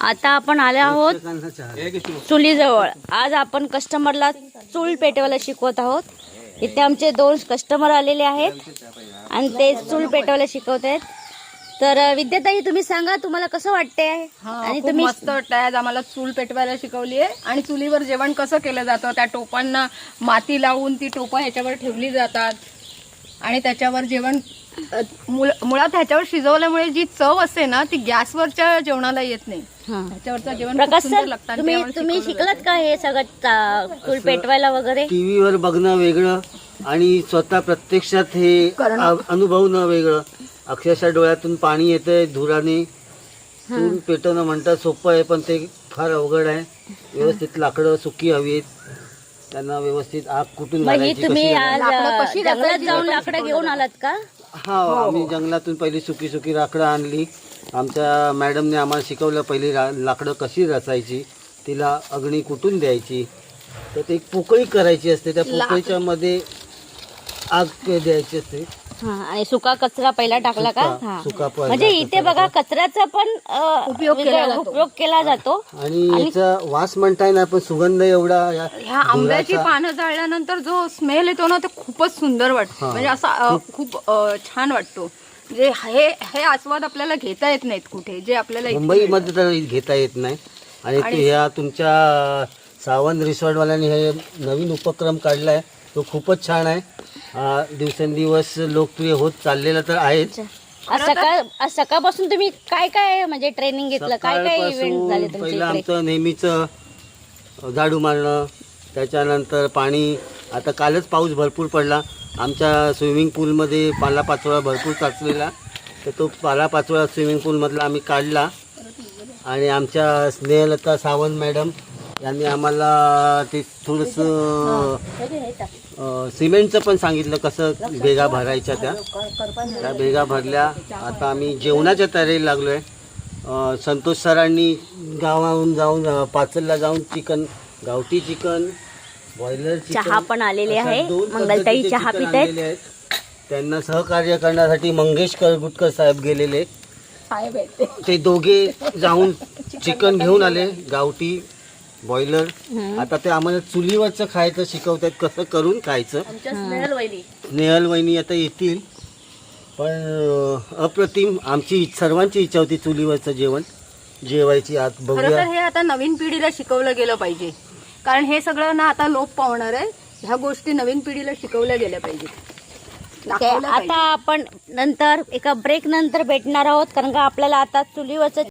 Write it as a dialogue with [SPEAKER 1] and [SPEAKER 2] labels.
[SPEAKER 1] आता आपण आले आहोत. चुलीजवळ. आज आपण कस्टमरला चूल पेटवायला शिकवत आहोत. इथे आमचे दोन कस्टमर आलेले आहेत आणि ते चूल पेटवायला शिकवत आहेत तर विद्याताई तुम्ही सांगा तुम्हाला कसं वाटते आणि तुम्ही
[SPEAKER 2] मस्त वाटतंय. आज आम्हाला चूल पेटवायला शिकवली आहे. आणि चुलीवर जेवण कसं केलं जातं त्या टोपांना माती लावून ती टोपं ह्याच्यावर ठेवली जातात. आणि त्याच्यावर जेवण मुळात ह्याच्यावर शिजवल्यामुळे जी चव असते ना ती गॅसवरच्या जेवणाला येत नाही. ह्याच्यावरचं जेवण खूप
[SPEAKER 1] प्रकाश
[SPEAKER 2] सुंदर
[SPEAKER 1] सर
[SPEAKER 2] लागतं आणि
[SPEAKER 1] तुम्ही
[SPEAKER 2] शिकवलं
[SPEAKER 1] शिकलात का हे सगळं पेटवायला वगैरे?
[SPEAKER 3] टीव्हीवर बघणं वेगळं आणि स्वतः प्रत्यक्षात हे
[SPEAKER 2] करणं.
[SPEAKER 3] अनुभवणं वेगळं. अक्षरशः डोळ्यातून पाणी येतंय धुराने. चूल पेटवणं म्हणतात सोपं आहे पण ते फार अवघड आहे. व्यवस्थित लाकडं सुकी हवी आहेत त्यांना व्यवस्थित आग कुठून
[SPEAKER 1] मग ही
[SPEAKER 3] घालायची,
[SPEAKER 1] तुम्ही आज
[SPEAKER 3] घालायची.
[SPEAKER 2] लाकडं
[SPEAKER 1] अ,
[SPEAKER 2] कशी
[SPEAKER 1] जंगलात जाऊन लाकडं घेऊन आलात का?
[SPEAKER 3] हा आम्ही जंगलातून पहिली सुकी सुकी लाकडं आणली. आमच्या मॅडमने आम्हाला शिकवलं पहिली रा- लाकडं कशी रचायची तिला अग्नी कुठून द्यायची तर ते एक पोकळी करायची असते. त्या पोकळीच्या मध्ये आग द्यायची असते.
[SPEAKER 1] हा आणि सुका कचरा पहिला टाकला का?
[SPEAKER 3] सुका-
[SPEAKER 1] हा.
[SPEAKER 3] सुका पहिला
[SPEAKER 1] म्हणजे इथे बघा कचऱ्याचा पण अ,
[SPEAKER 2] उपयोग केला
[SPEAKER 1] वेगळा
[SPEAKER 2] जातो.
[SPEAKER 1] उपयोग केला जातो.
[SPEAKER 3] आणि याचा वास म्हणताय ना पण सुगंध एवढा या
[SPEAKER 2] ह्या आंब्याची
[SPEAKER 3] धुराचा-
[SPEAKER 2] पानं जाळल्यानंतर जो स्मेल येतो ना तो खूपच सुंदर वाटतो.
[SPEAKER 3] हा.
[SPEAKER 2] म्हणजे असा अ, खूप अ, छान वाटतो. म्हणजे हे हे आस्वाद आपल्याला घेता येत नाहीत कुठे. जे आपल्याला इथे मिळतात.
[SPEAKER 3] मुंबईमध्ये तर घेता येत नाही. आणि ते ह्या तुमच्या सावंत रिसॉर्टवाल्यांनी हे नवीन उपक्रम काढलाय. तो खूपच छान आहे. हा दिवसेंदिवस लोकप्रिय होत चाललेला तर आहेच.
[SPEAKER 1] आज सकाळ आज सकाळपासून तुम्ही काय काय म्हणजे ट्रेनिंग घेतलं? काय काय इव्हेंट झाले
[SPEAKER 3] सकाळपासून
[SPEAKER 1] तुमच्या
[SPEAKER 3] पहिलं आमचं नेहमीचं झाडू मारणं त्याच्यानंतर पाणी. आता कालच पाऊस भरपूर पडला. आमच्या स्विमिंग पूलमध्ये पाला पाचोळा भरपूर साचलेला. तर तो पाला पाचोळा स्विमिंग पूलमधला आम्ही काढला. आणि आमच्या स्नेहलता सावंत मॅडम यांनी आम्हाला ते थोडंसं अं, सिमेंटचं पण सांगितलं कसं भेगा भरायच्या त्या. त्या भेगा भरल्या. आता आम्ही जेवणाच्या तयारीला लागलो आहे संतोष सरांनी गावाहून जाऊन अं, पाचलला जाऊन चिकन गावठी चिकन बॉयलर
[SPEAKER 1] चहा पण आलेली आहे. मंगलताई चहा पित आहेत.
[SPEAKER 3] त्यांना सहकार्य करण्यासाठी मंगेश करगुटकर साहेब गेलेले.
[SPEAKER 2] ते.
[SPEAKER 3] दोघे जाऊन चिकन घेऊन आले. गावठी बॉयलर आता ते आम्हाला चुलीवरचं खायचं शिकवतात कसं करून खायचं.
[SPEAKER 2] आमच्या स्नेहल वहिनी.
[SPEAKER 3] नेहल वहिनी आता येतील. पण अप्रतिम आमची सर्वांची इच्छा होती चुलीवरचं जेवण. जेवायची आत
[SPEAKER 2] खरं तर
[SPEAKER 3] बघूया
[SPEAKER 2] हे आता नवीन पिढीला शिकवलं गेलं पाहिजे. कारण हे सगळं ना आता लोप पावणार आहे. ह्या गोष्टी नवीन पिढीला शिकवल्या गेल्या पाहिजेत
[SPEAKER 1] आता आपण नंतर एका ब्रेक नंतर भेटणार आहोत. कारण का आपल्याला आता चुलीवरचं